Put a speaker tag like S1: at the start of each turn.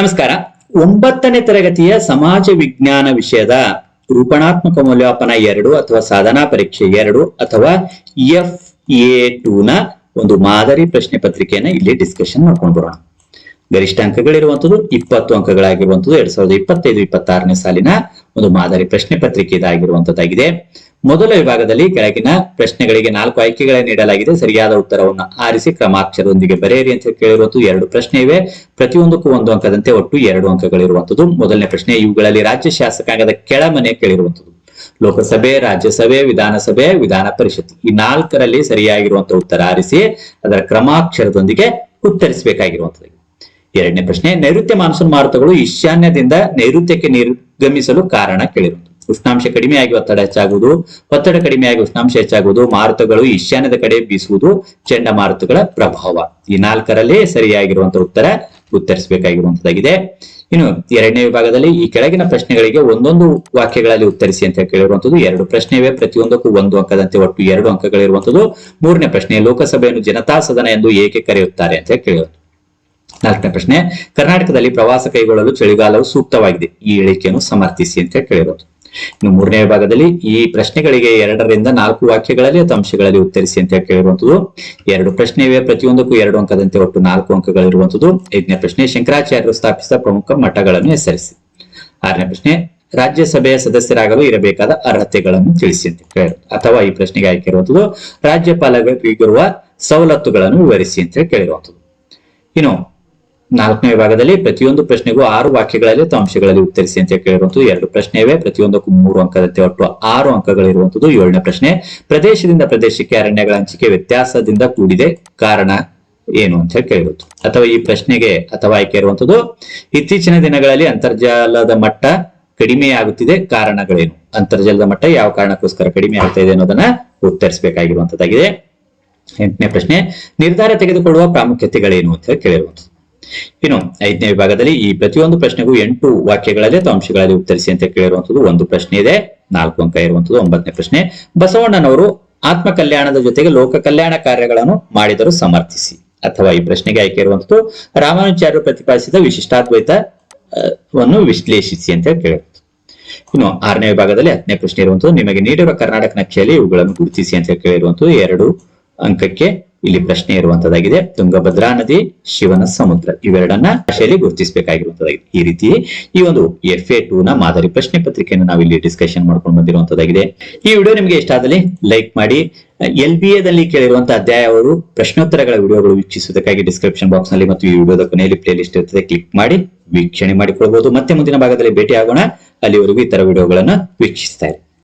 S1: ನಮಸ್ಕಾರ. ಒಂಬತ್ತನೇ ತರಗತಿಯ ಸಮಾಜ ವಿಜ್ಞಾನ ವಿಷಯದ ರೂಪಣಾತ್ಮಕ ಮೌಲ್ಯಮಾಪನ ಎರಡು ಅಥವಾ ಸಾಧನಾ ಪರೀಕ್ಷೆ ಎರಡು ಅಥವಾ ಎಫ್ ಎ ಟೂ ನ ಒಂದು ಮಾದರಿ ಪ್ರಶ್ನೆ ಪತ್ರಿಕೆಯನ್ನ ಇಲ್ಲಿ ಡಿಸ್ಕಷನ್ ಮಾಡ್ಕೊಂಡು ಬರೋಣ. ಗರಿಷ್ಠ ಅಂಕಗಳಿರುವಂತದ್ದು ಇಪ್ಪತ್ತು ಅಂಕಗಳಾಗಿರುವಂತದ್ದು ಎರಡ್ ಸಾವಿರದ ಇಪ್ಪತ್ತೈದು, ಇಪ್ಪತ್ತಾರನೇ ಸಾಲಿನ ಒಂದು ಮಾದರಿ ಪ್ರಶ್ನೆ ಪತ್ರಿಕೆ ಇದಾಗಿರುವಂತದ್ದಾಗಿದೆ ಮೊದಲ ವಿಭಾಗದಲ್ಲಿ ಕೆಳಗಿನ ಪ್ರಶ್ನೆಗಳಿಗೆ ನಾಲ್ಕು ಆಯ್ಕೆಗಳನ್ನು ನೀಡಲಾಗಿದೆ. ಸರಿಯಾದ ಉತ್ತರವನ್ನು ಆರಿಸಿ ಕ್ರಮಾಕ್ಷರದೊಂದಿಗೆ ಬರೆಯಿರಿ ಅಂತ ಕೇಳಿರುವಂತದ್ದು ಎರಡು ಪ್ರಶ್ನೆ ಇವೆ. ಪ್ರತಿಯೊಂದಕ್ಕೂ ಒಂದು ಅಂಕದಂತೆ ಒಟ್ಟು ಎರಡು ಅಂಕಗಳಿರುವಂತದ್ದು. ಮೊದಲನೇ ಪ್ರಶ್ನೆ, ಇವುಗಳಲ್ಲಿ ರಾಜ್ಯ ಶಾಸಕಾಂಗದ ಕೆಳಮನೆ ಕೇಳಿರುವಂತದ್ದು. ಲೋಕಸಭೆ, ರಾಜ್ಯಸಭೆ, ವಿಧಾನಸಭೆ, ವಿಧಾನ ಪರಿಷತ್ ಈ ನಾಲ್ಕರಲ್ಲಿ ಸರಿಯಾಗಿರುವಂತಹ ಉತ್ತರ ಆರಿಸಿ ಅದರ ಕ್ರಮಾಕ್ಷರದೊಂದಿಗೆ ಉತ್ತರಿಸಬೇಕಾಗಿರುವಂತದ್ದು. ಎರಡನೇ ಪ್ರಶ್ನೆ, ನೈಋತ್ಯ ಮಾನ್ಸೂನ್ ಮಾರುತಗಳು ಈಶಾನ್ಯದಿಂದ ನೈಋತ್ಯಕ್ಕೆ ನಿರ್ಗಮಿಸಲು ಕಾರಣ ಕೇಳಿರುವುದು ಉಷ್ಣಾಂಶ ಕಡಿಮೆಯಾಗಿ ಒತ್ತಡ ಹೆಚ್ಚಾಗುವುದು, ಒತ್ತಡ ಕಡಿಮೆಯಾಗಿ ಉಷ್ಣಾಂಶ ಹೆಚ್ಚಾಗುವುದು, ಮಾರುತಗಳು ಈಶಾನ್ಯದ ಕಡೆ ಬೀಸುವುದು ಚಂಡಮಾರುತಗಳ ಪ್ರಭಾವ. ಈ ನಾಲ್ಕರಲ್ಲಿ ಸರಿಯಾಗಿರುವಂತಹ ಉತ್ತರ ಉತ್ತರಿಸಬೇಕಾಗಿರುವಂತದ್ದಾಗಿದೆ ಇನ್ನು ಎರಡನೇ ವಿಭಾಗದಲ್ಲಿ ಈ ಕೆಳಗಿನ ಪ್ರಶ್ನೆಗಳಿಗೆ ಒಂದೊಂದು ವಾಕ್ಯಗಳಲ್ಲಿ ಉತ್ತರಿಸಿ ಅಂತ ಕೇಳಿರುವಂತದ್ದು ಎರಡು ಪ್ರಶ್ನೆ ಇವೆ ಪ್ರತಿಯೊಂದಕ್ಕೂ ಒಂದು ಅಂಕದಂತೆ ಒಟ್ಟು ಎರಡು ಅಂಕಗಳಿರುವಂತದ್ದು. ಮೂರನೇ ಪ್ರಶ್ನೆ, ಲೋಕಸಭೆಯನ್ನು ಜನತಾ ಸದನ ಎಂದು ಏಕೆ ಕರೆಯುತ್ತಾರೆ ಅಂತ ಕೇಳಿರೋದು ನಾಲ್ಕನೇ ಪ್ರಶ್ನೆ, ಕರ್ನಾಟಕದಲ್ಲಿ ಪ್ರವಾಸ ಕೈಗೊಳ್ಳಲು ಚಳಿಗಾಲವು ಸೂಕ್ತವಾಗಿದೆ. ಈ ಹೇಳಿಕೆಯನ್ನು ಸಮರ್ಥಿಸಿ ಅಂತ ಕೇಳಿರೋದು ಇನ್ನು ಮೂರನೇ ವಿಭಾಗದಲ್ಲಿ ಈ ಪ್ರಶ್ನೆಗಳಿಗೆ ಎರಡರಿಂದ ನಾಲ್ಕು ವಾಕ್ಯಗಳಲ್ಲಿ ಅಥವಾ ಅಂಶಗಳಲ್ಲಿ ಉತ್ತರಿಸಿ ಅಂತ ಕೇಳಿರುವಂತದ್ದು ಎರಡು ಪ್ರಶ್ನೆ ಇವೆ, ಪ್ರತಿಯೊಂದಕ್ಕೂ ಎರಡು ಅಂಕದಂತೆ ಒಟ್ಟು ನಾಲ್ಕು ಅಂಕಗಳಿರುವಂತದ್ದು ಐದನೇ ಪ್ರಶ್ನೆ, ಶಂಕರಾಚಾರ್ಯರು ಸ್ಥಾಪಿಸಿದ ಪ್ರಮುಖ ಮಠಗಳನ್ನು ಹೆಸರಿಸಿ. ಆರನೇ ಪ್ರಶ್ನೆ, ರಾಜ್ಯಸಭೆಯ ಸದಸ್ಯರಾಗಲು ಇರಬೇಕಾದ ಅರ್ಹತೆಗಳನ್ನು ತಿಳಿಸಿ ಅಂತ ಅಥವಾ ಈ ಪ್ರಶ್ನೆಗೆ ಆಯ್ಕೆ ಇರುವಂತದ್ದು ರಾಜ್ಯಪಾಲರಿಗಿರುವ ಸವಲತ್ತುಗಳನ್ನು ವಿವರಿಸಿ ಅಂತ ಕೇಳಿರುವಂತದ್ದು ಇನ್ನು ನಾಲ್ಕನೇ ವಿಭಾಗದಲ್ಲಿ ಪ್ರತಿಯೊಂದು ಪ್ರಶ್ನೆಗೂ ಆರು ವಾಕ್ಯಗಳಲ್ಲಿ ಅಥವಾ ಅಂಶಗಳಲ್ಲಿ ಉತ್ತರಿಸಿ ಅಂತ ಕೇಳಿರುವಂತದ್ದು ಎರಡು ಪ್ರಶ್ನೆ ಇವೆ ಪ್ರತಿಯೊಂದಕ್ಕೂ ಮೂರು ಅಂಕದಂತೆ ಒಟ್ಟು ಆರು ಅಂಕಗಳಿರುವಂತದ್ದು ಏಳನೇ ಪ್ರಶ್ನೆ. ಪ್ರದೇಶದಿಂದ ಪ್ರದೇಶಕ್ಕೆ ಅರಣ್ಯಗಳ ಹಂಚಿಕೆ ವ್ಯತ್ಯಾಸದಿಂದ ಕೂಡಿದೆ. ಕಾರಣ ಏನು ಅಂತ ಹೇಳಿ ಕೇಳಿರುವುದು. ಅಥವಾ ಈ ಪ್ರಶ್ನೆಗೆ ಅಥವಾ ಆಯ್ಕೆ ಇರುವಂತದ್ದು ಇತ್ತೀಚಿನ ದಿನಗಳಲ್ಲಿ ಅಂತರ್ಜಾಲದ ಮಟ್ಟ ಕಡಿಮೆಯಾಗುತ್ತಿದೆ. ಕಾರಣಗಳೇನು? ಅಂತರ್ಜಾಲದ ಮಟ್ಟ ಯಾವ ಕಾರಣಕ್ಕೋಸ್ಕರ ಕಡಿಮೆ ಆಗ್ತಾ ಇದೆ ಅನ್ನೋದನ್ನ ಉತ್ತರಿಸಬೇಕಾಗಿರುವಂತದ್ದಾಗಿದೆ ಎಂಟನೇ ಪ್ರಶ್ನೆ, ನಿರ್ಧಾರ ತೆಗೆದುಕೊಳ್ಳುವ ಪ್ರಾಮುಖ್ಯತೆಗಳೇನು ಅಂತ ಹೇಳಿ ಇನ್ನು ಐದನೇ ವಿಭಾಗದಲ್ಲಿ ಈ ಪ್ರತಿಯೊಂದು ಪ್ರಶ್ನೆಗೂ ಎಂಟು ವಾಕ್ಯಗಳಲ್ಲಿ ಅಥವಾ ಅಂಶಗಳಲ್ಲಿ ಉತ್ತರಿಸಿ ಅಂತ ಕೇಳಿರುವಂತದ್ದು ಒಂದು ಪ್ರಶ್ನೆ ಇದೆ, ನಾಲ್ಕು ಅಂಕ ಇರುವಂತದ್ದು ಒಂಬತ್ತನೇ ಪ್ರಶ್ನೆ. ಬಸವಣ್ಣನವರು ಆತ್ಮ ಕಲ್ಯಾಣದ ಜೊತೆಗೆ ಲೋಕ ಕಲ್ಯಾಣ ಕಾರ್ಯಗಳನ್ನು ಮಾಡಿದರು ಸಮರ್ಥಿಸಿ. ಅಥವಾ ಈ ಪ್ರಶ್ನೆಗೆ ಆಯ್ಕೆ ಇರುವಂತದ್ದು ರಾಮಾನುಚಾರ್ಯರು ಪ್ರತಿಪಾದಿಸಿದ ವಿಶಿಷ್ಟಾದ್ವೈತ ವನ್ನು ವಿಶ್ಲೇಷಿಸಿ ಅಂತ ಕೇಳಿರುವುದು ಇನ್ನು ಆರನೇ ವಿಭಾಗದಲ್ಲಿ ಹತ್ತನೇ ಪ್ರಶ್ನೆ ಇರುವಂತದ್ದು ನಿಮಗೆ ನೀಡಿರುವ ಕರ್ನಾಟಕ ನಕ್ಷೆಯಲ್ಲಿ ಇವುಗಳನ್ನು ಗುರುತಿಸಿ ಅಂತ ಕೇಳಿರುವಂತದ್ದು ಎರಡು ಅಂಕಕ್ಕೆ ಇಲ್ಲಿ ಪ್ರಶ್ನೆ ಇರುವಂತದ್ದಾಗಿದೆ ತುಂಗಭದ್ರಾ ನದಿ, ಶಿವನ ಸಮುದ್ರ ಇವೆರಡನ್ನ ಭಾಷೆಯಲ್ಲಿ ಗುರುತಿಸಬೇಕಾಗಿರುವಂತದ್ದಾಗಿದೆ ಈ ರೀತಿ ಈ ಒಂದು ಎಫ್ ಎ ಟೂ ನ ಮಾದರಿ ಪ್ರಶ್ನೆ ಪತ್ರಿಕೆಯನ್ನು ನಾವು ಇಲ್ಲಿ ಡಿಸ್ಕಷನ್ ಮಾಡ್ಕೊಂಡು ಬಂದಿರುವಂತದ್ದಾಗಿದೆ ಈ ವಿಡಿಯೋ ನಿಮಗೆ ಇಷ್ಟ ಆದಲ್ಲಿ ಲೈಕ್ ಮಾಡಿ ಎಲ್ ಬಿ ಎದಲ್ಲಿ ಕೇಳಿರುವಂತಹ ಅಧ್ಯಾಯ ಅವರು, ಪ್ರಶ್ನೋತ್ತರಗಳ ವಿಡಿಯೋಗಳು ವೀಕ್ಷಿಸುವುದಕ್ಕಾಗಿ ಡಿಸ್ಕ್ರಿಪ್ಷನ್ ಬಾಕ್ಸ್ನಲ್ಲಿ ಮತ್ತು ಈ ವಿಡಿಯೋದ ಕೊನೆಯಲ್ಲಿ ಪ್ಲೇ ಲಿಸ್ಟ್ ಕ್ಲಿಕ್ ಮಾಡಿ, ವೀಕ್ಷಣೆ ಮಾಡಿಕೊಳ್ಬಹುದು ಮತ್ತೆ ಮುಂದಿನ ಭಾಗದಲ್ಲಿ ಭೇಟಿ ಆಗೋಣ ಅಲ್ಲಿವರೆಗೂ ಇತರ ವಿಡಿಯೋಗಳನ್ನು ವೀಕ್ಷಿಸ್ತಾ ಇರಿ.